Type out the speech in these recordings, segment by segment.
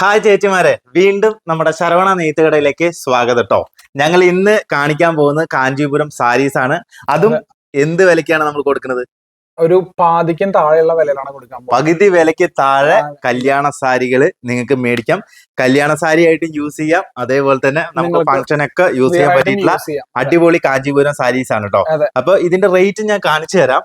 Hi ചേച്ചിമാരെ. വീണ്ടും നമ്മുടെ ശരവണ നെയ്ത്തുകടയിലേക്ക് സ്വാഗതം കേട്ടോ ഞങ്ങൾ ഇന്ന് കാണിക്കാൻ പോകുന്നത് കാഞ്ചീപുരം സാരീസ് ആണ്. അതും എന്ത് വിലക്കാണ് നമ്മൾ കൊടുക്കുന്നത്? ഒരു പാതിക്കും താഴെയുള്ള വിലയിലാണ് കൊടുക്കാൻ. പകുതി വിലയ്ക്ക് താഴെ കല്യാണ സാരികൾ നിങ്ങൾക്ക് മേടിക്കാം. കല്യാണ സാരി ആയിട്ട് യൂസ് ചെയ്യാം. അതേപോലെ തന്നെ നമുക്ക് ഫംഗ്ഷൻ ഒക്കെ യൂസ് ചെയ്യാൻ പറ്റിയിട്ടുള്ള അടിപൊളി കാഞ്ചീപുരം സാരീസ് ആണ് കേട്ടോ. അപ്പൊ ഇതിന്റെ റേറ്റ് ഞാൻ കാണിച്ചു തരാം.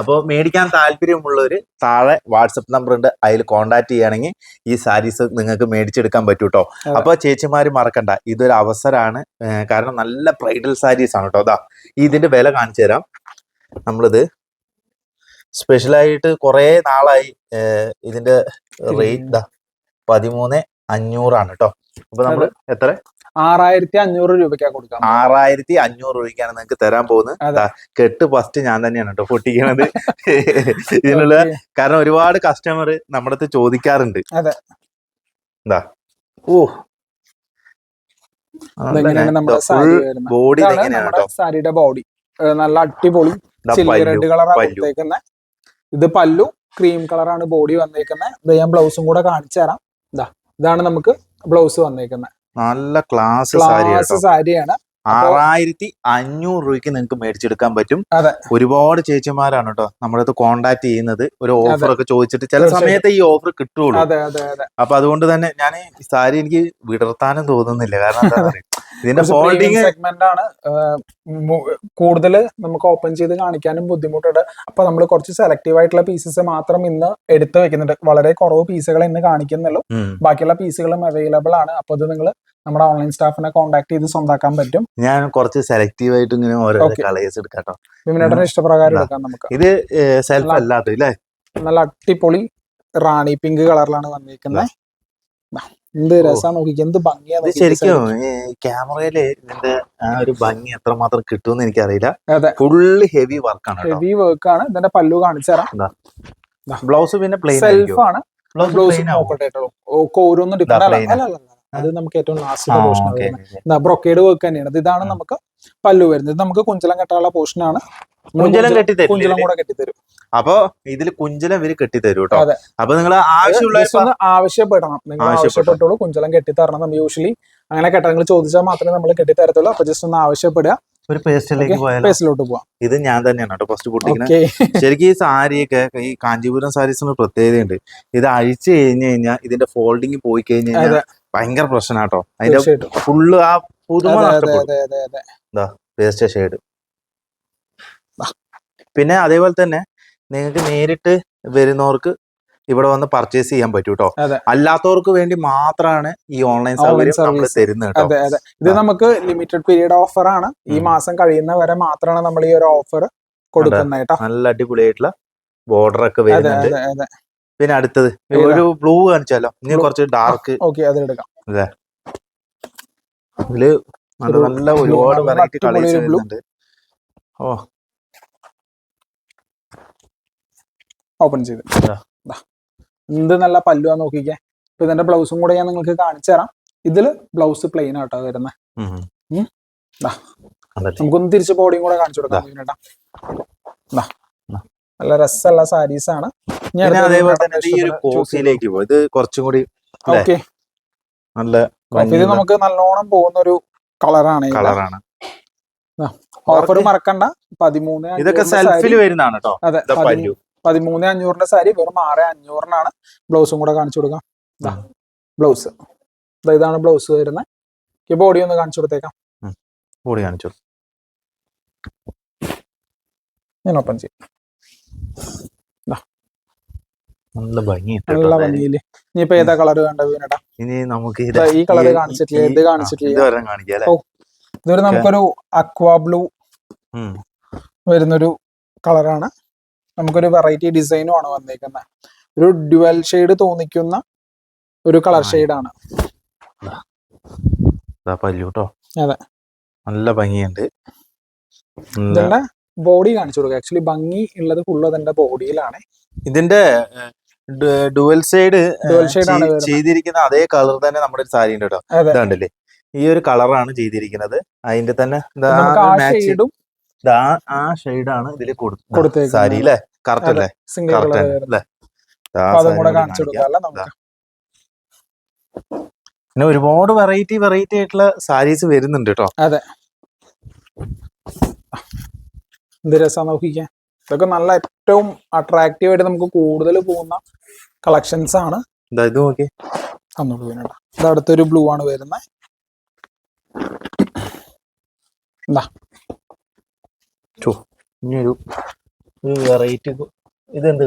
അപ്പോൾ മേടിക്കാൻ താല്പര്യമുള്ളവർ താഴെ വാട്സപ്പ് നമ്പർ ഉണ്ട് അതിൽ കോൺടാക്ട് ചെയ്യുകയാണെങ്കിൽ ഈ സാരീസ് നിങ്ങൾക്ക് മേടിച്ചെടുക്കാൻ പറ്റൂ കേട്ടോ അപ്പോൾ ചേച്ചിമാർ മറക്കണ്ട. ഇതൊരു അവസരമാണ് കാരണം നല്ല ബ്രൈഡൽ സാരീസ് ആണ് കേട്ടോ അതാ ഇതിന്റെ വില കാണിച്ചു തരാം. നമ്മളിത് സ്പെഷ്യലായിട്ട് കുറേ നാളായി. ഇതിന്റെ ഇതിന്റെ റേറ്റ് പതിമൂന്ന് അഞ്ഞൂറാണ് കേട്ടോ അപ്പൊ നമ്മൾ എത്ര? ആറായിരത്തി അഞ്ഞൂറ് രൂപയ്ക്കാ കൊടുക്കാം. ആറായിരത്തി അഞ്ഞൂറ് രൂപയ്ക്കാണ് നിങ്ങൾക്ക് തരാൻ പോകുന്നത്. കെട്ട് ഫസ്റ്റ് ഞാൻ തന്നെയാണ് കേട്ടോ പൊട്ടിക്കണത്. ഇതിനുള്ള. കാരണം ഒരുപാട് കസ്റ്റമർ നമ്മുടെ അടുത്ത് ചോദിക്കാറുണ്ട്. അതെ. എന്താ ഓ. ബോഡി സാരിയുടെ ബോഡി നല്ല അടിപൊളി റെഡ് കളറാണ്. കൊടുത്തേക്കുന്നത് ഇത് പല്ലു ക്രീം കളറാണ് ബോഡി വന്നേക്കുന്നത് ഇത് ഞാൻ ബ്ലൗസും കൂടെ കാണിച്ചു തരാം ഇതാ ഇതാണ് നമുക്ക് ബ്ലൗസ് വന്നേക്കുന്നത് നല്ല ക്ലാസ് സാരിയാണ് സാരിയാണ്. ആറായിരത്തി അഞ്ഞൂറ് രൂപയ്ക്ക് നിങ്ങൾക്ക് മേടിച്ചെടുക്കാൻ പറ്റും. ഒരുപാട് ചേച്ചിമാരാണ് കേട്ടോ നമ്മുടെ അടുത്ത് കോണ്ടാക്ട് ചെയ്യുന്നത്. ഒരു ഓഫർ ഒക്കെ ചോദിച്ചിട്ട് ചില. സമയത്ത് ഈ ഓഫർ കിട്ടുള്ളൂ അപ്പൊ അതുകൊണ്ട് തന്നെ ഞാൻ ഈ സാരി എനിക്ക് വിടർത്താനും തോന്നുന്നില്ല. കാരണം എന്താ പറയുക ഇതിന്റെ ഫോൾഡിങ് സെഗ്മെന്റ് ആണ്. കൂടുതൽ നമുക്ക് ഓപ്പൺ ചെയ്ത് കാണിക്കാനും ബുദ്ധിമുട്ടുണ്ട്. അപ്പൊ നമ്മൾ കുറച്ച് സെലക്റ്റീവ് ആയിട്ടുള്ള പീസസ് മാത്രം ഇന്ന് എടുത്തു വെക്കുന്നുണ്ട്. വളരെ കുറവ് പീസുകൾ ഇന്ന് കാണിക്കുന്നുള്ളൂ. ബാക്കിയുള്ള പീസുകളും അവൈലബിൾ ആണ്. അപ്പൊ അത് നിങ്ങൾ നമ്മുടെ ഓൺലൈൻ സ്റ്റാഫിനെ കോൺടാക്ട് ചെയ്ത് സ്വന്താക്കാൻ പറ്റും. ഞാൻ കുറച്ച് സെലക്റ്റീവ് ആയിട്ട് ഇങ്ങനെ ഓരോ കളേഴ്സ് എടുക്കാട്ടോ. വിമിനേട്ടന് ഇഷ്ടപ്രകാരം എടുക്കാം നമുക്ക്. ഇത് സെൽഫ് അല്ലാത്ത നല്ല അടിപൊളി റാണി പിങ്ക് കളറിലാണ് വന്നിരിക്കുന്നത് എന്ത് രസമാണ് നോക്കി എന്ത് ഭംഗിയാണ് ശരിക്കും ക്യാമറയിൽ ഇതിന്റെ ആ ഒരു ഭംഗി എത്രമാത്രം കിട്ടുമെന്ന് എനിക്ക് അറിയില്ല ഫുള്ള് ഹെവി വർക്കാണ് ആണ് ഹെവി വർക്ക് ആണ്. ഇതിന്റെ പല്ലു കാണിച്ചു തരാം. ബ്ലൗസ് പിന്നെ പ്ലെയിൻ സെൽഫ് ആണ്. ബ്ലൗസ് നോക്കട്ടെ ഓരോന്നും ഡിഫറെന്റ് അല്ല. അത് നമുക്ക് ഏറ്റവും ലാസ്റ്റ് പോർഷൻ ബ്രൊക്കേഡ് വർക്ക് തന്നെയാണ്. ഇത് ഇതാണ് നമുക്ക് പല്ലു വരുന്നത്. നമുക്ക് കുഞ്ചലം കെട്ടാനുള്ള പോർഷൻ ആണ്. കുഞ്ചലം കെട്ടി കുഞ്ചലം കൂടെ കെട്ടിത്തരും. അപ്പൊ ഇതിൽ കുഞ്ചലം ഇവർ കെട്ടിത്തരും കേട്ടോ. അപ്പൊ നിങ്ങൾ ആവശ്യമുള്ള ആവശ്യപ്പെടണം. നിങ്ങൾ ആവശ്യപ്പെടണം. ആവശ്യപ്പെട്ടോളൂ കുഞ്ചലം കെട്ടിത്തരണം നമ്മൾ യൂഷ്വലി അങ്ങനെ കെട്ടാൻ നിങ്ങൾ ചോദിച്ചാൽ മാത്രമേ നമ്മൾ കെട്ടിത്തരത്തുള്ളൂ. അപ്പൊ ജസ്റ്റ് ഒന്ന് ആവശ്യപ്പെടുക. ഒരു പേസ്റ്റിലേക്ക് പോയാലോ? പേസ്റ്റിലോട്ട് പോവാം. ഇത് ഞാൻ തന്നെയാണ് കേട്ടോ ഫസ്റ്റ് പൊട്ടിക്കുന്നത് ശരിക്കും ഈ സാരിയൊക്കെ ഈ കാഞ്ചീപുരം സാരീസിന് പ്രത്യേകതയുണ്ട് ഇത് അഴിച്ചു കഴിഞ്ഞു കഴിഞ്ഞാൽ ഇതിന്റെ ഫോൾഡിങ് പോയി കഴിഞ്ഞു കഴിഞ്ഞാൽ ഭയങ്കര പ്രശ്നമാട്ടോ അതിന്റെ ഫുള്ള് ആ പുതുമ പേസ്റ്റ് ഷെയ്ഡ് പിന്നെ അതേപോലെ തന്നെ നിങ്ങൾക്ക് നേരിട്ട് വരുന്നവർക്ക് ഇവിടെ വന്ന് പർച്ചേസ് ചെയ്യാൻ പറ്റൂ കേട്ടോ. അല്ലാത്തവർക്ക് വേണ്ടി മാത്രമാണ് ഈ ഓൺലൈൻ സർവീസ് തരുന്നത് അതെ അതെ. ഇത് നമുക്ക് ലിമിറ്റഡ് പീരീഡ് ഓഫർ ആണ്. ഈ മാസം കഴിയുന്ന വരെ മാത്രമാണ് നമ്മൾ ഈ ഒരു ഓഫർ കൊടുക്കുന്നത് കേട്ടോ. നല്ല അടിപൊളിയായിട്ടുള്ള ബോർഡർ ഒക്കെ വരുന്നുണ്ട്. പിന്നെ അടുത്തത് ഒരു ബ്ലൂ കാണിച്ചാലോ? ഇനി കുറച്ച് ഡാർക്ക് ഓക്കെ അതെ. ഇതിൽ നല്ല ഒരുപാട് വെറൈറ്റി കളേഴ്സ് വരുന്നുണ്ട്. ഓ ഓപ്പൺ ചെയ്ത്. എന്ത് നല്ല പല്ലുവാ നോക്കിക്കേ. ഇപ്പൊ ഇതിന്റെ ബ്ലൗസും കൂടെ ഞാൻ നിങ്ങൾക്ക് കാണിച്ചു തരാം. ഇതിൽ ബ്ലൗസ് പ്ലെയിൻ ആട്ടോ വരുന്നത്. നമുക്കൊന്ന് തിരിച്ച് ബോഡിയും കൂടെ കാണിച്ചു കൊടുക്കാം. നല്ല രസമുള്ള സാരീസ് ആണ്. ഇത് കുറച്ചും കൂടി ഓക്കെ. നല്ല ഇത് നമുക്ക് നല്ലോണം പോകുന്ന ഒരു കളറാണ്. കളറാണ് ഓഫർ മറക്കണ്ട. പതിമൂന്ന് ഇതൊക്കെ സെൽഫിൽ വരുന്നതാണ് കേട്ടോ അതെ പതിമൂന്ന് അഞ്ഞൂറിന്റെ സാരി വെറും ആറ് അഞ്ഞൂറിനാണ് ബ്ലൗസും കൂടെ കാണിച്ചു കൊടുക്കാം. ബ്ലൗസ്. ഇതാണ് ബ്ലൗസ് വരുന്നത് ഈ ബോഡി ഒന്ന് കാണിച്ചു കൊടുത്തേക്കാം. ബോഡി കാണിച്ചു ഞാൻ ഓപ്പൺ ചെയ്യാം. നല്ല ഭംഗി നല്ല ഭംഗിയിൽ. ഇനിയിപ്പോ ഏതാ കളർ വേണ്ട വീണട്ടാ ഇനി നമുക്ക് ഈ കളർ കാണിച്ചിട്ടില്ല? ഇത് കാണിച്ചിട്ടില്ല? ഓ. ഇതൊരു നമുക്കൊരു അക്വാ ബ്ലൂ. വരുന്നൊരു കളറാണ് നമുക്കൊരു വെറൈറ്റി ഡിസൈനും ആണ് വന്നേക്കുന്നത് ഒരു ഡ്യുവൽ ഷെയ്ഡ് തോന്നിക്കുന്ന ഒരു കളർ ഷെയ്ഡ് ആണ്. അതെ. നല്ല ഭംഗിയുണ്ട്. ഇതിന്റെ ബോഡി കാണിച്ചു കൊടുക്കുക ആക്ച്വലി ഭംഗി ഉള്ളത് ഫുള്ള് അതിന്റെ ബോഡിയിലാണ് ഇതിന്റെ ഡുവൽ സൈഡ് ഡുവൽ സൈഡ് ആണ്. ചെയ്തിരിക്കുന്ന അതേ കളർ തന്നെ നമ്മുടെ സാരിന്റെ സാരി ഉണ്ട് കേട്ടോ ഇതാണ്ടല്ലേ. ഈ ഒരു കളറാണ് ചെയ്തിരിക്കുന്നത്. അതിന്റെ തന്നെ ഷെയ്ഡും ആ ഷെയ്ഡാണ് ഇതിൽ കൊടുത്തത്. സാരി അല്ലേ കറക്റ്റ്. അല്ലേ? കറക്റ്റ് അല്ലേ? പിന്നെ ഒരുപാട് വെറൈറ്റി വെറൈറ്റി ആയിട്ടുള്ള സാരീസ് വരുന്നുണ്ട് കേട്ടോ. അതെ. എന്ത് രസം നോക്കിക്കാൻ ഇതൊക്കെ നല്ല ഏറ്റവും അട്രാക്റ്റീവ് ആയിട്ട് നമുക്ക് കൂടുതൽ പോകുന്ന കളക്ഷൻസ് ആണ്. ഇതാ നോക്കി ഇത് അടുത്തൊരു ബ്ലൂ ആണ് വരുന്നത്. ഇനി ഒരു ഒരു വെറൈറ്റി ഇതെന്ത്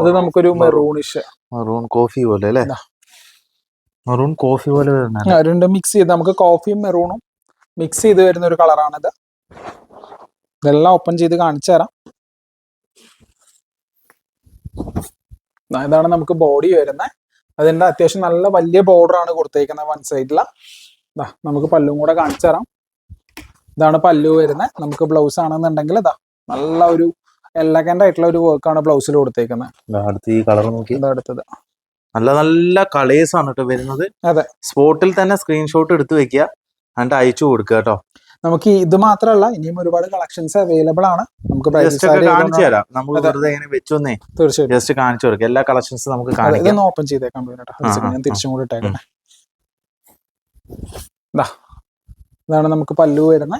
അത് നമുക്കൊരു മെറൂണിഷ് മറൂൺ കോഫി പോലെ അല്ലേ? മെറൂൺ കോഫി പോലെ വരുന്ന രണ്ട് മിക്സ് ചെയ്ത് നമുക്ക് കോഫിയും മെറൂണും മിക്സ് ചെയ്ത് വരുന്ന ഒരു കളറാണിത് ഇതെല്ലാം ഓപ്പൺ ചെയ്ത് കാണിച്ചു തരാം. ദാ ഇതാണ് നമുക്ക് ബോഡി വരുന്നത് അതിന്റെ അത്യാവശ്യം നല്ല വലിയ ബോർഡർ ആണ് കൊടുത്തേക്കുന്നത് വൺ സൈഡില നമുക്ക് പല്ലും കൂടെ കാണിച്ചു തരാം. ഇതാണ് പല്ലു വരുന്നത്. നമുക്ക് ബ്ലൗസ് ആണെന്നുണ്ടെങ്കിൽ ഇതാ നല്ല ഒരു എലഗന്റ് ആയിട്ടുള്ള ഒരു വർക്കാണ് ബ്ലൗസിൽ കൊടുത്തേക്കുന്നത് അടുത്ത് ഈ കളർ നോക്കി. അടുത്തത്. നല്ല നല്ല കളേഴ്സ് ആണ് കേട്ടോ വരുന്നത്. അതെ. സ്പോട്ടിൽ തന്നെ സ്ക്രീൻഷോട്ട് എടുത്ത് വെക്കുക. എന്നിട്ട് അയച്ചു കൊടുക്കുക കേട്ടോ നമുക്ക് ഇത് മാത്രമല്ല ഇനിയും ഒരുപാട് കളക്ഷൻസ് അവൈലബിൾ ആണ്. നമുക്ക് കാണിച്ചു തരാം. നമുക്ക്. വെറുതെ ഇങ്ങനെ വെച്ചൊന്നേ. തീർച്ചയായിട്ടും. ജസ്റ്റ് കാണിച്ചു കൊടുക്കുക എല്ലാ കളക്ഷൻസും നമുക്ക് കാണിക്കാം. ഓപ്പൺ ചെയ്തേക്കാം. ഞാൻ തിരിച്ചും കൂടി ഇട്ടേക്കട്ടെ. ദാ ഇതാണ് നമുക്ക് പല്ലു വരുന്ന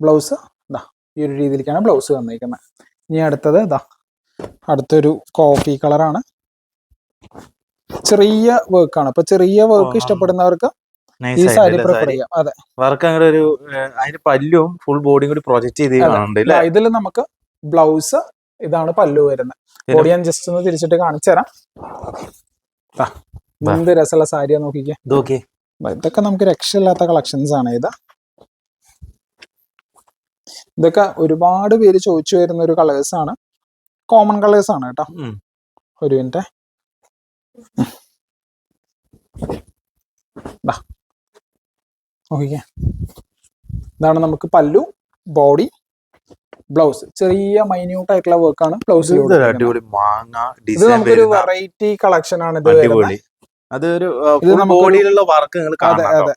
ബ്ലൗസ് ഇതാ ഈ ഒരു രീതിയിലേക്കാണ് ബ്ലൗസ് വന്നിരിക്കുന്നത് ഇനി അടുത്തത് ഇതാ അടുത്തൊരു കോഫി കളറാണ് ചെറിയ വർക്കാണ് അപ്പൊ ചെറിയ വർക്ക് ഇഷ്ടപ്പെടുന്നവർക്ക് ഈ സാരി പ്രിഫർ ചെയ്യാം. അതെ. വർക്ക് അങ്ങനെ ഒരു അതിന് പല്ലും ഫുൾ ബോഡിയും കൂടി പ്രൊജക്ട് ചെയ്ത് ഇതിൽ നമുക്ക് ബ്ലൗസ് ഇതാണ് പല്ലു വരുന്നത് ബോഡി ഞാൻ ജസ്റ്റ് ഒന്ന് തിരിച്ചിട്ട് കാണിച്ചു തരാം. എന്ത് രസമുള്ള സാരിയാ നോക്കിക്കേ. ഇത് നോക്കി ഇതൊക്കെ നമുക്ക് രക്ഷയില്ലാത്ത കളക്ഷൻസ് ആണ് ഇത്. ഇതൊക്കെ ഒരുപാട് പേര് ചോദിച്ചു വരുന്ന ഒരു കളേഴ്സ് ആണ്. കോമൺ കളേഴ്സ് ആണ് കേട്ടോ. ഒരു മിനിറ്റ് ഓക്കെ ഇതാണ് നമുക്ക് പല്ലു ബോഡി ബ്ലൗസ് ചെറിയ മൈന്യൂട്ട് ആയിട്ടുള്ള വർക്കാണ് മാങ്ങ ഇത് നമുക്കൊരു വെറൈറ്റി കളക്ഷൻ ആണ് ഇത് അതൊരു ബോഡിയിലുള്ള വർക്ക് നിങ്ങൾ അതെ അതെ.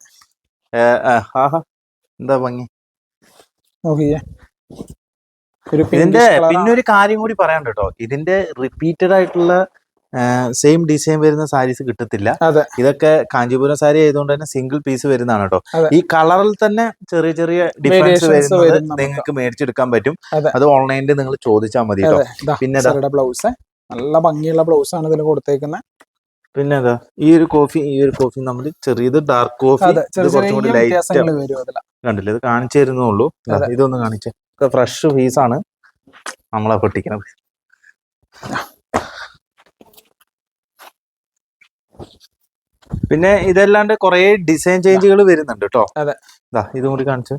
എന്താ ഭംഗി? ഇതിന്റെ പിന്നെ ഒരു കാര്യം കൂടി പറയാനുണ്ട് കേട്ടോ. ഇതിന്റെ റിപ്പീറ്റഡ് ആയിട്ടുള്ള സെയിം ഡിസൈൻ വരുന്ന സാരീസ് കിട്ടത്തില്ല. ഇതൊക്കെ കാഞ്ചീപുരം സാരി ആയതുകൊണ്ട് തന്നെ സിംഗിൾ പീസ് വരുന്നതാണ് കേട്ടോ. ഈ കളറിൽ തന്നെ ചെറിയ ചെറിയ ഡിഫറൻസ് വരുന്നത് വരും നിങ്ങൾക്ക് മേടിച്ചെടുക്കാൻ പറ്റും. അത്. ഓൺലൈനിൽ നിങ്ങൾ ചോദിച്ചാൽ മതി കേട്ടോ. പിന്നെ ബ്ലൗസ് നല്ല ഭംഗിയുള്ള ബ്ലൗസ് ആണ് ഇതിന് കൊടുത്തേക്കുന്നത് പിന്നെ എന്താ ഈ ഒരു കോഫി ഈ ഒരു കോഫി നമ്മൾ ചെറിയത് ഡാർക്ക് കോഫി കുറച്ചും കൂടി ലൈറ്റ് കണ്ടില്ല? ഇത് കാണിച്ചു തരുന്നുള്ളൂ കാണിച്ചു ഇതൊന്ന് കാണിച്ചേ. ഫ്രഷ് ആണ്. നമ്മളെ പൊട്ടിക്കണത്. പിന്നെ ഇതല്ലാണ്ട് കുറെ ഡിസൈൻ ചേഞ്ചുകൾ വരുന്നുണ്ട് കേട്ടോ. ഇതും കൂടി കാണിച്ചു.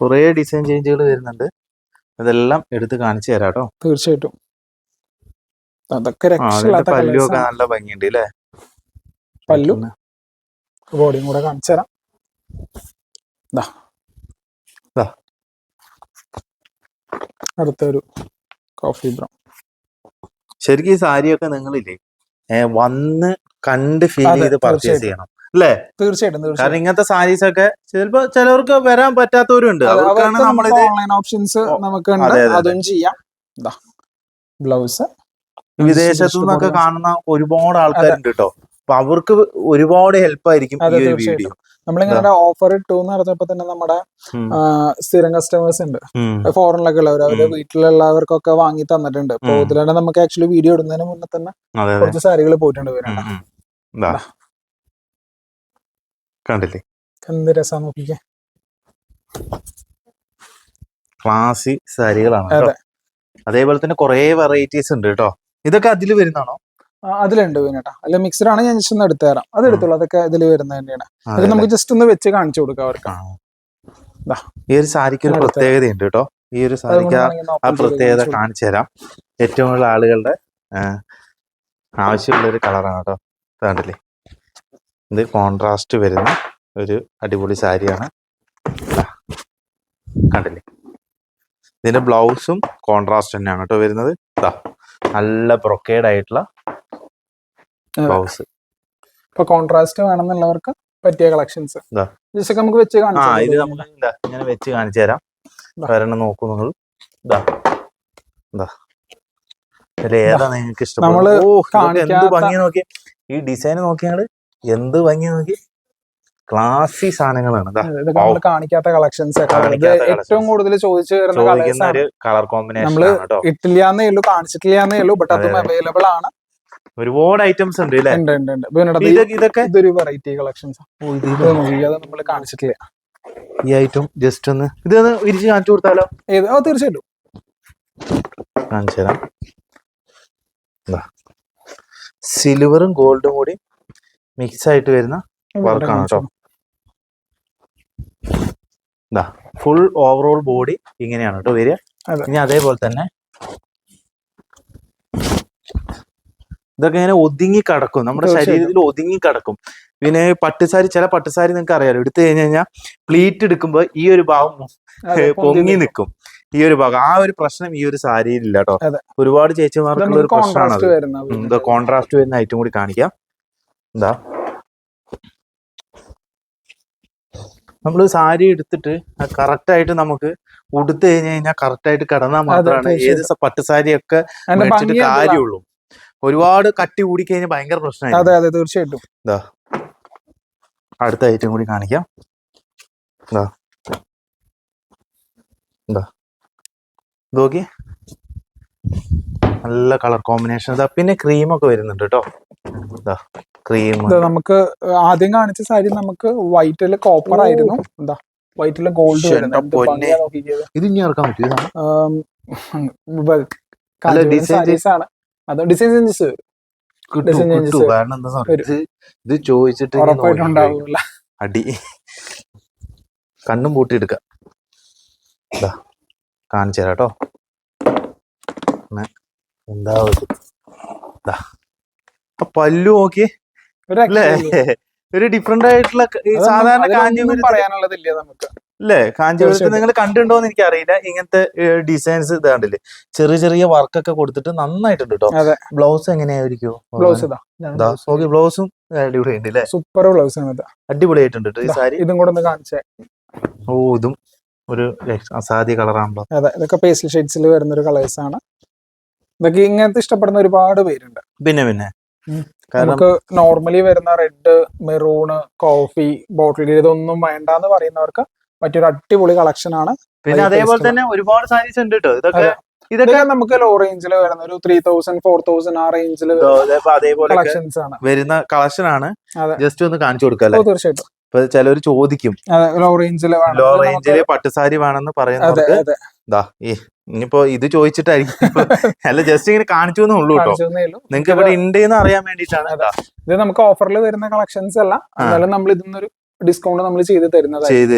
കുറെ ഡിസൈൻ ചേഞ്ചുകൾ വരുന്നുണ്ട്. അതെല്ലാം എടുത്ത് കാണിച്ചു തരാം കേട്ടോ. തീർച്ചയായിട്ടും. അതൊക്കെ രക്ഷയില്ലാത്ത പല്ലും ഒക്കെ colours ആണ്. നല്ല ഭംഗിയുണ്ട് അല്ലേ പല്ലു? ബോഡിയും കൂടെ കാണിച്ചു തരാം. അടുത്തൊരു കോഫി ബ്രൗൺ ശരിക്കും ഈ സാരിയൊക്കെ നിങ്ങളില്ലേ വന്ന് കണ്ട് ഫീൽ ചെയ്ത് പർച്ചേസ്. ചെയ്യണം അല്ലേ തീർച്ചയായിട്ടും കാരണം ഇങ്ങനത്തെ സാരീസ് ഒക്കെ ചിലപ്പോ ചിലവർക്ക് വരാൻ പറ്റാത്തവരുണ്ട്. ഓൺലൈൻ ഓപ്ഷൻസ് നമുക്ക്. അതും ചെയ്യാം. ബ്ലൗസ്. വിദേശത്തു നിന്നൊക്കെ കാണുന്ന ഒരുപാട് ആൾക്കാരുണ്ട്? കേട്ടോ അപ്പൊ അവർക്ക് ഒരുപാട് ഹെൽപ്പ് ആയിരിക്കും ഈ ഒരു. വീഡിയോ. നമ്മളിങ്ങനെ ഓഫർ ഇട്ടു എന്ന് പറഞ്ഞപ്പോ തന്നെ നമ്മുടെ സ്ഥിരം കസ്റ്റമേഴ്സ് ഉണ്ട്. ഫോറിനിലൊക്കെ ഉള്ളവർ അവരുടെ. വീട്ടിലുള്ളവർക്കൊക്കെ വാങ്ങി തന്നിട്ടുണ്ട്. അപ്പൊ. ഇതിലാണ് നമുക്ക് ആക്ച്വലി വീഡിയോ ഇടുന്നതിന് മുന്നേ തന്നെ കുറച്ച് സാരികൾ പോയിട്ടുണ്ട്. ദാ. കണ്ടില്ലേ? എന്ത് രസം നോക്കിക്കേ. ക്ലാസി സാരികളാണ് അതേപോലെ തന്നെ കുറെ വെറൈറ്റീസ് ഉണ്ട് കേട്ടോ. ഇതൊക്കെ അതിൽ വരുന്നതാണോ? അതിലുണ്ട് വീണേട്ടാ അല്ല മിക്സഡ് ആണ് ഞാൻ ജസ്റ്റ് ഒന്ന് എടുത്തു തരാം. അത് എടുത്തോളൂ അതൊക്കെ ഇതിൽ വരുന്നത് തന്നെയാണ്. അത് നമുക്ക് ജസ്റ്റ് ഒന്ന് വെച്ച് കാണിച്ചു കൊടുക്കാം അവർക്ക്. ഈ ഒരു സാരിക്ക് ഒരു പ്രത്യേകത ഉണ്ട് പ്രത്യേകതയുണ്ട് കേട്ടോ. ഈ ഒരു സാരിക്ക് ആ പ്രത്യേകത കാണിച്ചു തരാം. ഏറ്റവും കൂടുതൽ ആളുകളുടെ ആവശ്യമുള്ള ഒരു കളറാണ് കേട്ടോ. ഇത് കണ്ടില്ലേ? ഇത് കോൺട്രാസ്റ്റ് വരുന്ന ഒരു അടിപൊളി സാരിയാണ്. കണ്ടില്ലേ? ഇതിന്റെ ബ്ലൗസും കോൺട്രാസ്റ്റ് തന്നെയാണ് കേട്ടോ വരുന്നത്. ദാ. നല്ല ബ്രൊക്കേഡ് ആയിട്ടുള്ള. ബ്ലൗസ് ഇപ്പൊ കോൺട്രാസ്റ്റ് വേണമെന്നുള്ളവർക്ക് പറ്റിയ കളക്ഷൻസ്. ജസ്റ്റ് നമുക്ക് വെച്ച് കാണാം കാണിച്ചു ഇത് നമുക്ക് ഇതാ ഇങ്ങനെ വെച്ച് കാണിച്ചു തരാം. ദാ. നോക്കൂ നിങ്ങൾ. ഇതാ ഇതാ ഇതിൽ ഏതാ നിങ്ങൾക്ക് നമ്മൾ എന്ത് കാണിക്കാത്ത- ഭംഗി നോക്കി. ഈ ഡിസൈൻ നോക്കിയാൽ എന്ത് ഭംഗി നോക്കി? ക്ലാസി സാധനങ്ങളാണ്. കാണിക്കാത്ത കളക്ഷൻസ്. ഏറ്റവും കൂടുതൽ ചോദിച്ചു വരുന്ന കളർ കോമ്പിനേഷൻ നമ്മൾ ഇട്ടില്ലാന്നേ ഉള്ളൂ കാണിച്ചിട്ടില്ലാന്നേ ഉള്ളൂ ബട്ട് അതും. അവൈലബിൾ ആണ്. ഒരുപാട് ഐറ്റംസ് ഉണ്ട് ഇതൊക്കെ ഇതൊരു വെറൈറ്റി കളക്ഷൻസ് നമ്മൾ കാണിച്ചിട്ടില്ല. ഈ ഐറ്റം ജസ്റ്റ് ഒന്ന് ഇത് വിരിച്ച് കാണിച്ചു കൊടുത്താലോ? ഏത്? തീർച്ചയായിട്ടും. കാണിച്ചു തരാം. സിൽവറും ഗോൾഡും കൂടി മിക്സ് ആയിട്ട് വരുന്ന വർക്കാണ് കേട്ടോ ഇതാ ഫുൾ ഓവറോൾ ബോഡി ഇങ്ങനെയാണ് കേട്ടോ വരിക. ഇനി അതേപോലെ തന്നെ ഇതൊക്കെ ഇങ്ങനെ ഒതുങ്ങി കിടക്കും. നമ്മുടെ ശരീരത്തിൽ ഒതുങ്ങി കിടക്കും. പിന്നെ പട്ടുസാരി ചില പട്ടുസാരി നിങ്ങൾക്ക് അറിയാലോ എടുത്തു കഴിഞ്ഞു കഴിഞ്ഞാൽ പ്ലീറ്റ് എടുക്കുമ്പോൾ ഈ ഒരു ഭാഗം പൊങ്ങി നിൽക്കും ഈ ഒരു ഭാഗം. ആ ഒരു പ്രശ്നം ഈ ഒരു സാരിയിൽ ഇല്ല കേട്ടോ ഒരുപാട് ചേച്ചിമാർക്കുള്ള ഒരു പ്രശ്നമാണ് കോൺട്രാസ്റ്റ് വരുന്ന ഐറ്റം കൂടി കാണിക്കാം. എന്താ നമ്മൾ സാരി എടുത്തിട്ട് കറക്റ്റ് ആയിട്ട് നമുക്ക് ഉടുത്തു കഴിഞ്ഞ് കഴിഞ്ഞാൽ കറക്റ്റ് ആയിട്ട് കിടന്നാൽ മാത്രമാണ് ഏത് പട്ട് സാരിയൊക്കെ മേടിച്ചിട്ട് കാര്യമുള്ളൂ. ഒരുപാട് കട്ടി കൂടി കഴിഞ്ഞാൽ ഭയങ്കര പ്രശ്നമായി അതെ അതെ തീർച്ചയായിട്ടും. അടുത്ത ഐറ്റം കൂടി കാണിക്കാം. എന്താ എന്താ നോക്കി. നല്ല കളർ കോമ്പിനേഷൻ. ഇതാ പിന്നെ ക്രീമൊക്കെ വരുന്നുണ്ട് കേട്ടോ ക്രീം ഇത് നമുക്ക് ആദ്യം കാണിച്ച സാരി നമുക്ക് വൈറ്റിൽ കോപ്പർ ആയിരുന്നു. എന്താ വൈറ്റിൽ ഗോൾഡ് ഇത് ഇനി ഇറക്കാൻ പറ്റും സാരീസ് ആണ്. അത് ഡിസൈൻ ചേഞ്ചസ് എന്താ വരും. ഇത് ചോദിച്ചിട്ട് ഇങ്ങനെ ഉറപ്പായിട്ടും നോക്കി ഉണ്ടാവില്ല. അടി. കണ്ണും പൂട്ടി എടുക്കാം കാണിച്ചു തരാം കേട്ടോ എന്താ പല്ലു നോക്കി. ഒരു ഡിഫറെന്റ് ആയിട്ടുള്ള സാധാരണ കാഞ്ചീപുരം പറയാനുള്ളതില്ല നമുക്ക്. അല്ലേ? കാഞ്ചീപുരത്ത് നിങ്ങൾ കണ്ടിട്ടുണ്ടോ എന്ന് എനിക്ക് അറിയില്ല ഇങ്ങനത്തെ ഡിസൈൻസ് ഇതാണ്ടില്ലേ. ചെറിയ ചെറിയ വർക്കൊക്കെ കൊടുത്തിട്ട് നന്നായിട്ടുണ്ട് കേട്ടോ ബ്ലൗസ് എങ്ങനെയായിരിക്കും? ബ്ലൗസ് ഓക്കെ ബ്ലൗസും അടിപൊളിയുണ്ട് അല്ലേ സൂപ്പർ ബ്ലൗസ് ആണ് അടിപൊളിയായിട്ടുണ്ട് ഈ സാരി. ഇതും കൂടെ ഒന്ന് കാണിച്ചേ. ഓ ഇതും ഒരു അസാധ്യ കളറാണല്ലോ അതെ ഇതൊക്കെ പേസ്റ്റൽ ഷെയ്ഡ്സിൽ വരുന്ന ഒരു കളേഴ്സ് ആണ്. ഇതൊക്കെ ഇങ്ങനത്തെ ഇഷ്ടപ്പെടുന്ന ഒരുപാട് പേരുണ്ട്. പിന്നെ പിന്നെ. നമുക്ക് നോർമലി വരുന്ന red maroon coffee bottle green ഇതൊന്നും വേണ്ടാന്ന് പറയുന്നവർക്ക് മറ്റൊരു അടിപൊളി കളക്ഷൻ ആണ് പിന്നെ അതേപോലെ തന്നെ ഒരുപാട് സാരീസ് ഉണ്ട് കേട്ടോ ഇതൊക്കെ ഇതൊക്കെ നമുക്ക് ലോ റേഞ്ചിൽ വരുന്ന ഒരു ത്രീ തൗസൻഡ് ഫോർ തൗസൻഡ് ആ റേഞ്ചിൽ അതേപോലെ കളക്ഷൻസ് ആണ്. വരുന്ന കളക്ഷൻ ആണ്. ജസ്റ്റ് ഒന്ന് കാണിച്ചു കൊടുക്കല്ലേ ഓ, തീർച്ചയായിട്ടും. ഇപ്പൊ ചിലർ ചോദിക്കും. അതെ ലോ റേഞ്ചിൽ ലോ റേഞ്ചിൽ പട്ടുസാരി വേണമെന്ന് അതെ ഇനിയിപ്പോ ഇത് ചോദിച്ചിട്ടായിരിക്കും. അല്ല ജസ്റ്റ് ഇങ്ങനെ കാണിച്ചു എന്നേ ഉള്ളൂ കേട്ടോ. നിങ്ങൾക്ക് ഇവിടെ ഉണ്ട് എന്ന് അറിയാൻ വേണ്ടിട്ടാണ് ഇത് നമുക്ക് ഓഫറിൽ വരുന്ന കളക്ഷൻസ് അല്ല എന്നാലും നമ്മൾ ഇതിന്നൊരു ഡിസ്കൗണ്ട് നമ്മൾ ചെയ്ത് തരുന്നതായി ചെയ്തു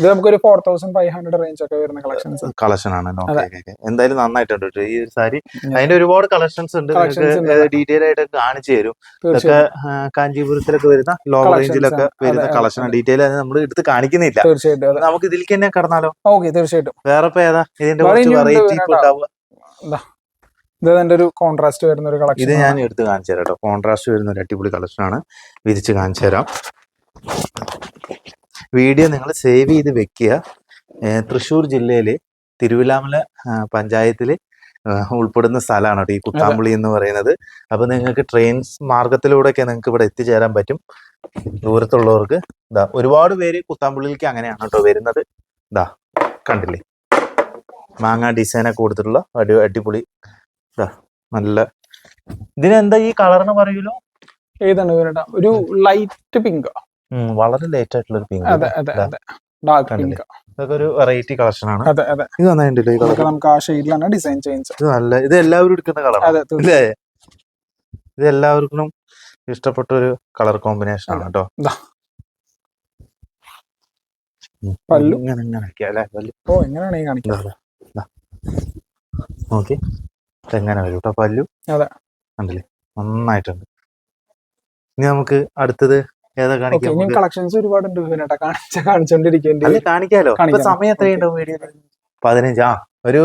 ഇത് നമുക്കൊരു four thousand five hundred range ഒക്കെ വരുന്ന കളക്ഷൻസ് കളക്ഷൻ ഓക്കെ എന്തായാലും നന്നായിട്ടുണ്ട് ഈ ഒരു സാരി അതിന്റെ ഒരുപാട് കളക്ഷൻസ് ഉണ്ട്. ഡീറ്റെയിൽ ആയിട്ട് കാണിച്ചു തരും. ഇതൊക്കെ കാഞ്ചീപുരത്തിലൊക്കെ വരുന്ന ലോ റേഞ്ചിലൊക്കെ വരുന്ന കളക്ഷൻ ഡീറ്റെയിൽ ഡീറ്റെയിൽ നമ്മൾ എടുത്ത് കാണിക്കുന്നില്ല. തീർച്ചയായിട്ടും നമുക്ക് ഇതിലേക്ക് തന്നെ കടന്നാലോ? ഓക്കെ തീർച്ചയായിട്ടും. വേറെ ഇപ്പൊ ഏതാ? ഇതിന്റെ കുറച്ച് വെറൈറ്റി. ഉണ്ടാവുക ഇത്. എന്റെ ഒരു കോൺട്രാസ്റ്റ് വരുന്ന ഒരു കളക്ഷൻ ഇത് ഞാൻ എടുത്ത് കാണിച്ചു തരാം കേട്ടോ കോൺട്രാസ്റ്റ് വരുന്ന ഒരു അടിപൊളി കളക്ഷൻ ആണ്. വിരിച്ച് കാണിച്ചു തരാം. വീഡിയോ നിങ്ങൾ സേവ് ചെയ്ത് വെക്കുക. തൃശ്ശൂർ ജില്ലയിൽ തിരുവിലാമല പഞ്ചായത്തിൽ ഉൾപ്പെടുന്ന സ്ഥലമാണ് കേട്ടോ ഈ കുത്താമ്പുളി എന്ന് പറയുന്നത്. അപ്പൊ നിങ്ങൾക്ക് ട്രെയിൻ മാർഗത്തിലൂടെയൊക്കെ നിങ്ങൾക്ക് ഇവിടെ എത്തിച്ചേരാൻ പറ്റും. ദൂരത്തുള്ളവർക്ക്. ഇതാ ഒരുപാട് പേര് കുത്താമ്പുള്ളിയിലേക്ക് അങ്ങനെയാണ് കേട്ടോ വരുന്നത്. ഇതാ കണ്ടില്ലേ? മാങ്ങ ഡിസൈനൊക്കെ കൊടുത്തിട്ടുള്ള അടി അടിപൊളി ഇതാ നല്ല. ഇതിനെന്താ ഈ കളറിന് പറയൂലോ? ഏതാണ് ഒരു ലൈറ്റ് പിങ്ക് വളരെ ലേറ്റ് ആയിട്ടുള്ള ഒരു പിങ്ക് അതെ അതെ അതെ. ഡാർക്ക് പിങ്ക് ഇതൊക്കെ ഒരു വെറൈറ്റി കളക്ഷൻ ആണ്. അതെ അതെ. ഇത് നന്നായിട്ടുണ്ടല്ലോ ഈ കളർ നമുക്ക് ആ ഷെയ്ഡിലാണ് ഡിസൈൻ ചേഞ്ച് ഇത് നല്ല ഇത് എല്ലാവരും എടുക്കുന്ന അതെ തീർച്ചയായും. ഇത് എല്ലാവർക്കും ഇഷ്ടപ്പെട്ട ഒരു കളർ കോമ്പിനേഷൻ ആണ് കേട്ടോ. പല്ലു. ഇങ്ങനെ ഇങ്ങനെ പല്ലു. ഓ എങ്ങനെയാണ് ഈ കാണിക്കുന്നത്. നോക്കി. എങ്ങനെ വരും കേട്ടോ? പല്ലു. അതെ. കണ്ടില്ലേ? നന്നായിട്ടുണ്ട്. ഇനി നമുക്ക് അടുത്തത് ഏതാ കാണിക്കാം ഇനിയും? കളക്ഷൻസ് ഒരുപാടുണ്ട് വിനേട്ടാ കാണിച്ച കാണിച്ചോണ്ടിരിക്കേണ്ടി കാണിക്കാലോ. സമയം എത്രയുണ്ടാവും വീഡിയോ പതിനഞ്ച് ഒരു.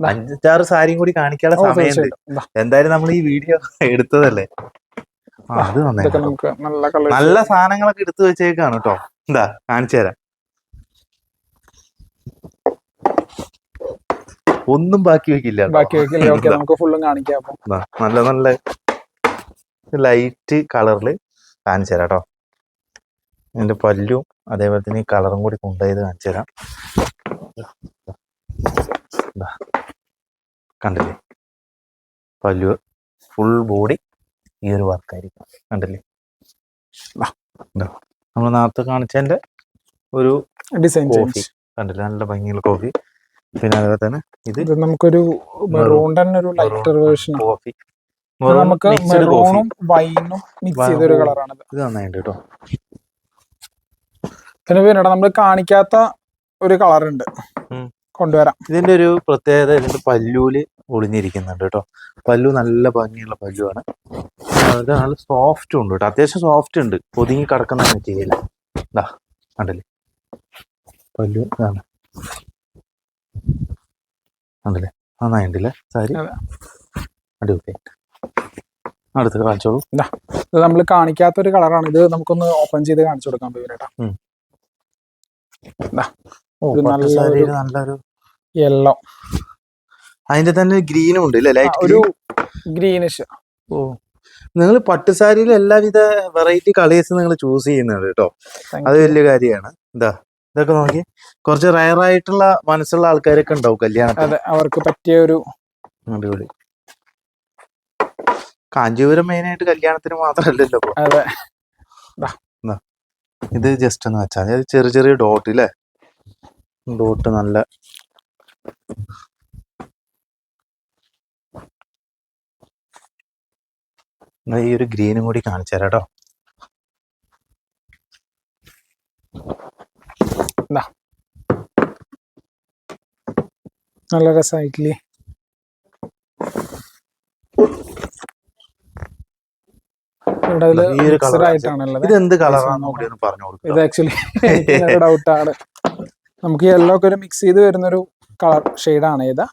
അഞ്ചാറ് സാരിയും കൂടി കാണിക്കാനുള്ള സമയമുണ്ട്. എന്തായാലും നമ്മൾ ഈ വീഡിയോ എടുത്തതല്ലേ? അത് നല്ല സാധനങ്ങളൊക്കെ എടുത്തു വെച്ചേക്കാണ് കേട്ടോ. എന്താ കാണിച്ചു തരാം. ഒന്നും ബാക്കി വെക്കില്ല ബാക്കി വെക്കില്ല. ഓക്കെ നമുക്ക് ഫുള്ളും കാണിക്കാം നല്ല നല്ല ലൈറ്റ് കളറിൽ കാണിച്ചു തരാം കേട്ടോ. ഇതിന്റെ പല്ലും അതേപോലെ തന്നെ ഈ കളറും കൂടി കൊണ്ടുപോയത് കാണിച്ചു തരാം. കണ്ടില്ലേ? പല്ലു ഫുൾ ബോഡി ഈ ഒരു വർക്കായിരിക്കും കണ്ടില്ലേ? നമ്മൾ നേരത്തെ കാണിച്ചതിന്റെ ഒരു ഡിസൈൻ കോഫി കണ്ടില്ലേ? നല്ല ഭംഗിയുള്ള കോഫി പിന്നെ അതുപോലെ തന്നെ ഇത് നമുക്കൊരു ഒരു ലൈറ്റർ വേർഷൻ കോഫി നമുക്ക് മെറൂണും വൈനും മിക്സ് ചെയ്ത ഒരു Wow. ഇത് നന്നായിട്ട് കേട്ടോ. പിന്നെ പിന്നീട് നമ്മൾ കാണിക്കാത്ത ഒരു കളർ ഉണ്ട്. കൊണ്ടുവരാം. ഇതിന്റെ ഒരു പ്രത്യേകത ഇതിന്റെ പല്ലൂൽ ഒളിഞ്ഞിരിക്കുന്നുണ്ട് കേട്ടോ. പല്ലു നല്ല ഭംഗിയുള്ള പല്ലുവാണ്. അത് നല്ല സോഫ്റ്റ് ഉണ്ട് കേട്ടോ. അത്യാവശ്യം സോഫ്റ്റ് ഉണ്ട്. ഒതുങ്ങി കിടക്കുന്ന മെറ്റീരിയൽ ഇതാ കണ്ടല്ലേ? പല്ലു ഇതാണ്. നന്നായി ഉണ്ടല്ലേ സാരി? അടി അടിപൊളി അടുത്ത് കാണിച്ചോളൂ. ഇത് നമ്മൾ കാണിക്കാത്ത ഒരു കളറാണ് ഇത് നമുക്കൊന്ന് ഓപ്പൺ ചെയ്ത് കാണിച്ചു കൊടുക്കാൻ പോയി ഓ ഒരു പട്ട് നല്ല സാരിയിൽ ഒരു- നല്ലൊരു യെല്ലോ അതിന്റെ തന്നെ ഗ്രീനും ഉണ്ട് ഒരു ഗ്രീനിഷ്. ഓ. നിങ്ങൾ പട്ടുസാരിയിൽ എല്ലാവിധ വെറൈറ്റി കളേഴ്സ് നിങ്ങൾ ചൂസ് ചെയ്യുന്നുണ്ട് കേട്ടോ അത് വലിയ കാര്യമാണ്. എന്താ ഇതൊക്കെ നോക്കി. കുറച്ച് റയർ ആയിട്ടുള്ള മനസ്സുള്ള ആൾക്കാരൊക്കെ ഉണ്ടാവും കല്യാണം അവർക്ക് പറ്റിയ ഒരു അടിപൊളി. കാഞ്ചീപുരം മെയിൻ ആയിട്ട് കല്യാണത്തിന് മാത്രമല്ലല്ലോ. അതെ. ഇത് ജസ്റ്റ് എന്ന് വെച്ചാൽ. അത് ചെറിയ ചെറിയ ഡോട്ട് ഇല്ലേ? ഡോട്ട് നല്ല ഈ ഒരു ഗ്രീനും കൂടി കാണിച്ചു തരാം കേട്ടോ നല്ല രസമായിട്ടില്ലേ ഇവിടെ ഇതിൽ ഈ ഒരു ഇത് എന്ത് കളറാണെന്ന് നോക്കാം. കൂടി ഒന്ന് പറഞ്ഞു ഇത് കൊടുക്കുക ആക്ച്വലി ഡൗട്ട് ആണ്. നമുക്ക് യെല്ലോ ഒക്കെ ഒരു മിക്സ് ചെയ്ത് വരുന്ന ഒരു കളർ ആണ് ഇത്.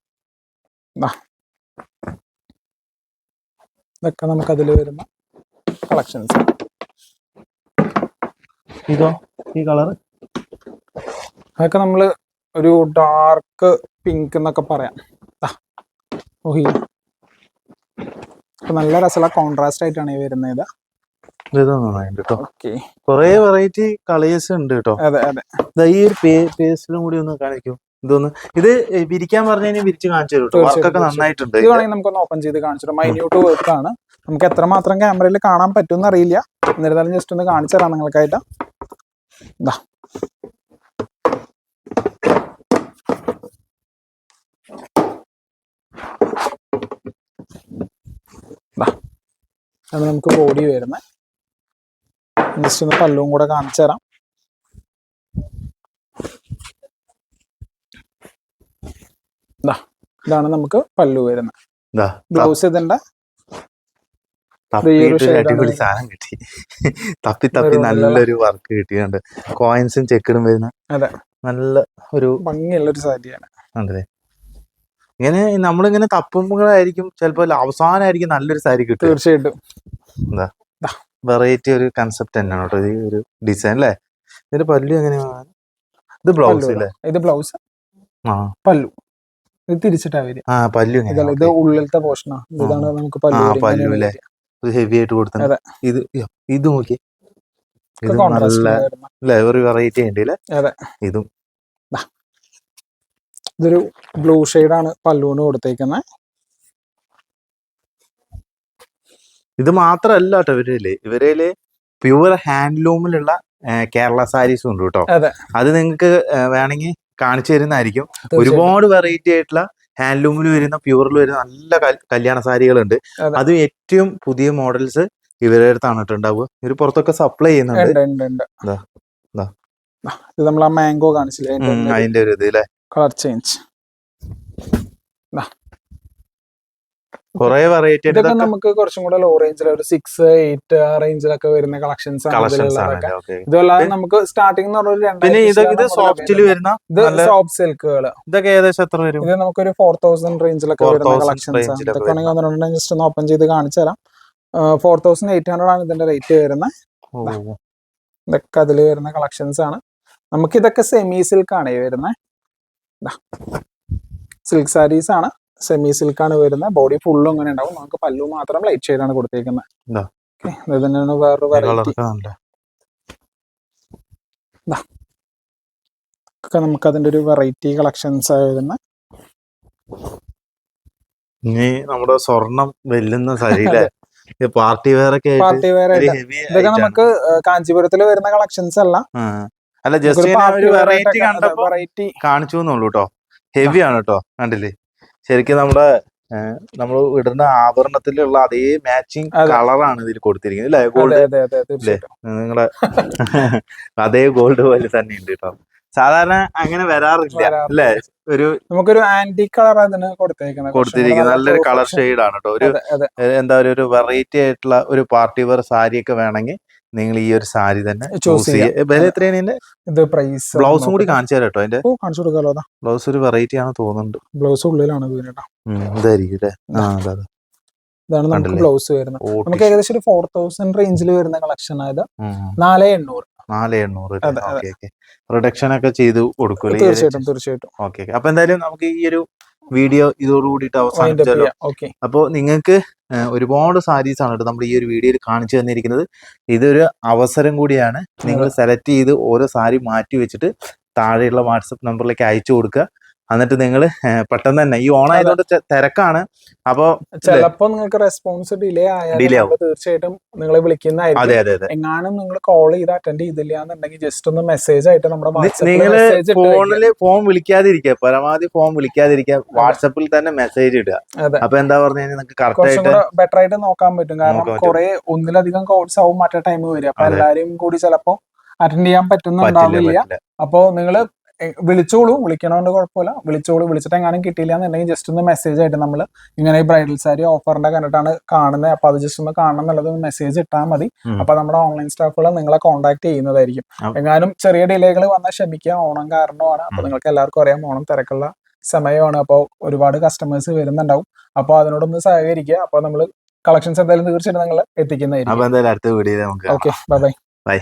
ഇതൊക്കെ നമുക്ക് അതിൽ വരുന്ന കളക്ഷൻസ് ഇതോ? ഈ കളർ അതൊക്കെ നമ്മൾ ഒരു ഡാർക്ക് പിങ്ക് എന്നൊക്കെ പറയാം. ഓഹി നല്ല രസമുള്ള കോൺട്രാസ്റ്റ് ആയിട്ടാണ് ഈ വരുന്നത്. ഇത് ഇത് നന്നായിട്ടുണ്ട് കേട്ടോ ഓക്കെ. കൊറേ വെറൈറ്റി കളേഴ്സ് ഉണ്ട് കേട്ടോ അതെ അതെ. ഈ ഒരു പേസ്റ്റിലും കൂടി ഒന്ന് കാണിക്കൂ. ഇതൊന്ന് ഇത് വിരിക്കാൻ പറഞ്ഞു വിരിച്ച് കാണിച്ചു തരും കേട്ടോ വർക്കൊക്കെ. നന്നായിട്ടുണ്ട്. ഇത് വേണമെങ്കിൽ നമുക്കൊന്ന് ഓപ്പൺ ചെയ്ത് കാണിച്ചു മൈന്യൂട്ട് വർക്ക് ആണ്. നമുക്ക് എത്ര മാത്രം ക്യാമറയിൽ കാണാൻ പറ്റുമെന്ന് അറിയില്ല. എന്നിരുന്നാലും ജസ്റ്റ് ഒന്ന് കാണിച്ചു തരാം നിങ്ങൾക്കായിട്ട്. അത് നമുക്ക് ബോഡി വരുന്നത്. ജസ്റ്റ് ഒന്ന് പല്ലും കൂടെ കാണിച്ചു തരാം. ഇതാണ് നമുക്ക് പല്ലു വരുന്നത്. ബ്ലൗസ് ഇതിന്റെ അടിപൊളി. സാധനം കിട്ടി. തപ്പി തപ്പി നല്ലൊരു വർക്ക് കിട്ടിയുണ്ട് കോയിൻസും ചെക്കിടും വരുന്ന അതെ. നല്ല ഒരു ഭംഗിയുള്ള ഒരു സാരിയാണ് ഇങ്ങനെ നമ്മളിങ്ങനെ തപ്പുമ്പോഴായിരിക്കും ചിലപ്പോൾ അവസാനമായിരിക്കും നല്ലൊരു സാരി കിട്ടും തീർച്ചയായിട്ടും. വെറൈറ്റി ഒരു കൺസെപ്റ്റ് തന്നെയാണ് കേട്ടോ. ഈ ഒരു ഡിസൈൻ അല്ലേ? ഇതിന്റെ പല്ലു എങ്ങനെയാണ് ഇത് ബ്ലൗസ് അല്ലേ? ഇത് ബ്ലൗസ് ആ. പല്ലു. ഇത് തിരിച്ചിട്ടാ വരിക. ആ പല്ലു ഇത് ഉള്ളിലത്തെ പോർഷനാ ഇതാണ് നമുക്ക് പല്ലു പല്ലു അല്ലേ? ഇത് ഹെവി ആയിട്ട് കൊടുത്തത്. ഇത് ഇത് നോക്കി ഇത് നല്ല അല്ലേ ഒരു വെറൈറ്റി ഉണ്ട് അല്ലേ? അതെ. ഇതും. ഇതൊരു ബ്ലൂ ആണ് പല്ലുവിന് കൊടുത്തേക്കുന്നത് ഇത് മാത്രല്ല കേട്ടോ ഇവരിൽ. ഇവരിൽ പ്യുവർ ഹാൻഡ്ലൂമിലുള്ള കേരള സാരീസും ഉണ്ട് കേട്ടോ അതെ. നിങ്ങൾക്ക് വേണമെങ്കിൽ കാണിച്ചു തരുന്നതായിരിക്കും. ഒരുപാട് വെറൈറ്റി ആയിട്ടുള്ള ഹാൻഡ്ലൂമിൽ വരുന്ന പ്യുവറിൽ വരുന്ന നല്ല കല്യാണ സാരികളുണ്ട്. അത്. ഏറ്റവും പുതിയ മോഡൽസ് ഇവരുടെ അടുത്താണ് ഉണ്ടാവുക ഇവർ പുറത്തൊക്കെ സപ്ലൈ ചെയ്യുന്നുണ്ട്. നമ്മൾ ആ മാംഗോ കാണിച്ചില്ലേ? അതിന്റെ ഒരു ഇത് കളർ ചേഞ്ച് കുറെ വെറൈറ്റി ഇതൊക്കെ നമുക്ക് കുറച്ചും കൂടെ ലോ റേഞ്ചിൽ ഒരു സിക്സ് എയ്റ്റ് ആ റേഞ്ചിലൊക്കെ വരുന്ന കളക്ഷൻസ് ഇതല്ലാതെ നമുക്ക് സ്റ്റാർട്ടിംഗ് പിന്നെ ഇത് സോഫ്റ്റിൽ വരുന്ന ഇത് സോഫ്റ്റ് സിൽക്കുകൾ ഇതൊക്കെ ഏകദേശം എത്ര വരും? ഇത് നമുക്കൊരു ഫോർ തൗസൻഡ് റേഞ്ചിലൊക്കെ വരുന്ന കളക്ഷൻസ് ഇതൊക്കെ വേണമെങ്കിൽ ഒന്ന് രണ്ടെണ്ണം ജസ്റ്റ് ഒന്ന് ഓപ്പൺ ചെയ്ത് കാണിച്ചു തരാം. ഫോർ തൗസൻഡ് എയ്റ്റ് ഹൺഡ്രഡ് ആണ് ഇതിന്റെ റേറ്റ് വരുന്നത് ഇതൊക്കെ അതിൽ വരുന്ന കളക്ഷൻസ് ആണ്. നമുക്ക് ഇതൊക്കെ സെമി സിൽക്ക് ആണ് വരുന്നത് സിൽക്ക് സാരീസ് ആണ്. സെമി സിൽക്ക് ആണ് വരുന്നത് ബോഡി ഫുള്ളും ഇങ്ങനെ ഉണ്ടാവും. നമുക്ക് പല്ലു മാത്രം ലൈറ്റ് ഷെയ്ഡ് ആണ് കൊടുത്തേക്കുന്നത് ഓക്കെ ഇത് തന്നെയാണ് വേറൊരു വെറൈറ്റി ഒക്കെ നമുക്ക് അതിന്റെ ഒരു വെറൈറ്റി കളക്ഷൻസ് ആയിരുന്നു ഇനി നമ്മുടെ സ്വർണം വെല്ലുന്ന പാർട്ടി വെയർ ഒക്കെ പാർട്ടി വെയർ ഇതൊക്കെ നമുക്ക് കാഞ്ചീപുരത്തിൽ വരുന്ന കളക്ഷൻസ് അല്ല. അല്ല ജസ്റ്റ് വെറൈറ്റി കാണിച്ചു എന്നുള്ളൂ കേട്ടോ ഹെവി ആണ് കേട്ടോ കണ്ടില്ലേ? ശരിക്കും നമ്മുടെ നമ്മൾ ഇടുന്ന ആഭരണത്തിലുള്ള അതേ മാച്ചിങ് കളറാണ് ഇതിൽ കൊടുത്തിരിക്കുന്നത് അല്ലേ? അതെ ഗോൾഡ് നിങ്ങളെ അതേ ഗോൾഡ് പോലെ തന്നെ ഉണ്ട് കേട്ടോ. സാധാരണ അങ്ങനെ വരാറില്ല. അല്ലേ? ഒരു നമുക്കൊരു ആന്റി കളർ കൊടുത്തിരിക്കുന്നത്. കൊടുത്തിരിക്കുന്നത് നല്ലൊരു കളർ ഷെയ്ഡ് ആണ് കേട്ടോ. ഒരു എന്താ ഒരു വെറൈറ്റി ആയിട്ടുള്ള ഒരു പാർട്ടി വെയർ സാരി ഒക്കെ വേണമെങ്കിൽ നിങ്ങൾ ഈ ഒരു സാരി തന്നെ ചൂസ്. വില എത്രയാണ് ഇതിന്റെ? ഇത് പ്രൈസ് ബ്ലൗസും കൂടി കാണിച്ചു തരാം കേട്ടോ അതിന്റെ കാണിച്ചു കൊടുക്കാലോ അതാ. ബ്ലൗസ് ഒരു വെറൈറ്റി ആണ് തോന്നുന്നുണ്ട്. ബ്ലൗസ് ഉള്ളിലാണ് ഇതായിരിക്കും ഇതാണ് നമുക്ക് ബ്ലൗസ് വരുന്നത്. നമുക്ക് ഏകദേശം ഒരു ഫോർ തൗസൻഡ് റേഞ്ചിൽ വരുന്ന കളക്ഷൻ ആയത് നാല് എണ്ണൂറ്. നാല് എണ്ണൂറ് റിഡക്ഷൻ ഒക്കെ ചെയ്ത് കൊടുക്കൂലേ തീർച്ചയായിട്ടും തീർച്ചയായിട്ടും. ഓക്കെ അപ്പൊ എന്തായാലും നമുക്ക് ഈ ഒരു വീഡിയോ ഇതോട് കൂടിയിട്ട് അവസാനിച്ചല്ലോ ഓക്കെ അപ്പോൾ നിങ്ങൾക്ക് ഒരുപാട് സാരീസ് ആണ് കേട്ടോ നമ്മൾ ഈ ഒരു വീഡിയോയിൽ കാണിച്ചു തന്നിരിക്കുന്നത്. ഇതൊരു അവസരം കൂടിയാണ്. നിങ്ങൾ സെലക്ട് ചെയ്ത് ഓരോ സാരി മാറ്റി വെച്ചിട്ട് താഴെയുള്ള വാട്സപ്പ് നമ്പറിലേക്ക് അയച്ചു കൊടുക്കുക. എന്നിട്ട് നിങ്ങൾ പെട്ടെന്ന് തന്നെ. ഈ ഓൺ ആയതുകൊണ്ട് തിരക്കാണ്. അപ്പോൾ ചിലപ്പോ നിങ്ങൾക്ക് റെസ്പോൺസ് ഡിലേ ആയാലും ഡിലേ ആവും. തീർച്ചയായിട്ടും നിങ്ങളെ വിളിക്കുന്നതായിരിക്കും. അതെ അതെ അതെ. എങ്ങാനും നിങ്ങൾ കോൾ ചെയ്ത് അറ്റൻഡ് ചെയ്തില്ല എന്നുണ്ടെങ്കിൽ ജസ്റ്റ് ഒന്ന് മെസ്സേജ് ആയിട്ട് നമ്മുടെ നിങ്ങൾ ഫോണിൽ ഫോൺ വിളിക്കാതിരിക്കുക. പരമാവധി ഫോൺ വിളിക്കാതിരിക്കുക. വാട്സപ്പിൽ തന്നെ മെസ്സേജ് ഇടുക. അപ്പൊ എന്താ പറഞ്ഞു കഴിഞ്ഞാൽ നിങ്ങൾക്ക് കറക്റ്റ് ആയിട്ട് ബെറ്റർ ആയിട്ട് നോക്കാൻ പറ്റും. കാരണം കുറെ ഒന്നിലധികം കോൾസ് ആവും മറ്റേ ടൈം വരും അപ്പൊ. എല്ലാരും കൂടി ചിലപ്പോ അറ്റൻഡ് ചെയ്യാൻ പറ്റുന്നുണ്ടാവില്ല. അപ്പോ നിങ്ങൾ എ- വിളിച്ചോളൂ വിളിക്കണോണ്ട് കുഴപ്പമില്ല. വിളിച്ചോളൂ വിളിച്ചിട്ട് എങ്ങാനും കിട്ടിയില്ല എന്നുണ്ടെങ്കിൽ ജസ്റ്റ് ഒന്ന് മെസ്സേജ് ആയിട്ട് നമ്മൾ ഇങ്ങനെ ഈ ബ്രൈഡൽ സാരി ഓഫറിന്റെ കണ്ടിട്ടാണ് കാണുന്നത്. അപ്പൊ അത് ജസ്റ്റ് ഒന്ന് കാണണം എന്നുള്ളത് മെസ്സേജ് ഇട്ടാൽ മതി. അപ്പൊ നമ്മുടെ ഓൺലൈൻ സ്റ്റാഫുകൾ നിങ്ങളെ കോൺടാക്ട് ചെയ്യുന്നതായിരിക്കും. എങ്ങാനും ചെറിയ ഡിലേകൾ വന്നാൽ ക്ഷമിക്കുക ഓണം കാരണമാണ്. അപ്പൊ. നിങ്ങൾക്ക് എല്ലാവർക്കും അറിയാം ഓണം തിരക്കുള്ള സമയമാണ്. അപ്പോൾ ഒരുപാട് കസ്റ്റമേഴ്സ് വരുന്നുണ്ടാവും. അപ്പോൾ അതിനോടൊന്ന് സഹകരിക്കുക. അപ്പോൾ നമ്മൾ കളക്ഷൻസ് എന്തായാലും തീർച്ചയായിട്ടും നിങ്ങൾ എത്തിക്കുന്നതായിരിക്കും. അപ്പോൾ എന്തായാലും അടുത്ത നമുക്ക് ഓക്കെ ബൈ ബൈ ബൈ